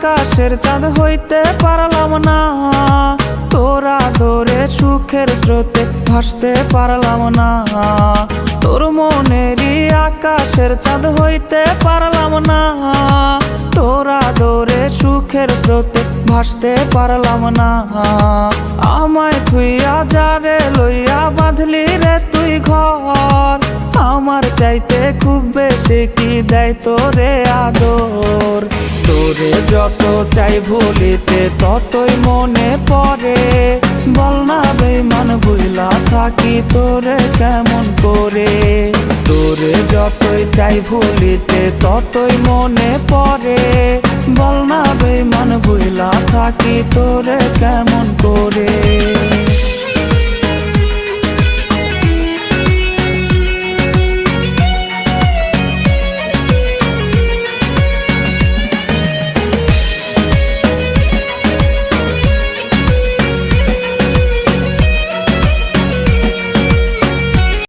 আকাশের চাঁদ হইতে পারলাম না। তোরা দৌড়ে সুখের স্রোতে ভাসতে পারলাম না। তোর মনেরই আকাশের চাঁদ হইতে পারলাম না। তোরা দৌড়ে সুখের স্রোতে ভাসতে পারলাম না। আমায় থুইয়া যারে লইয়া বাঁধলি রে তুই ঘর। আমার চাইতে খুব বেশি কি দেয় তোরে আদর? তোরে যত চাই ভুলিতে ততই মনে পড়ে। বল না বেমান বুঝলা থাকি তোরে কেমন করে? তোরে যতই চাই ভুলিতে ততই মনে পড়ে। বল না বেমান বুঝলা থাকি তোরে কেমন করে?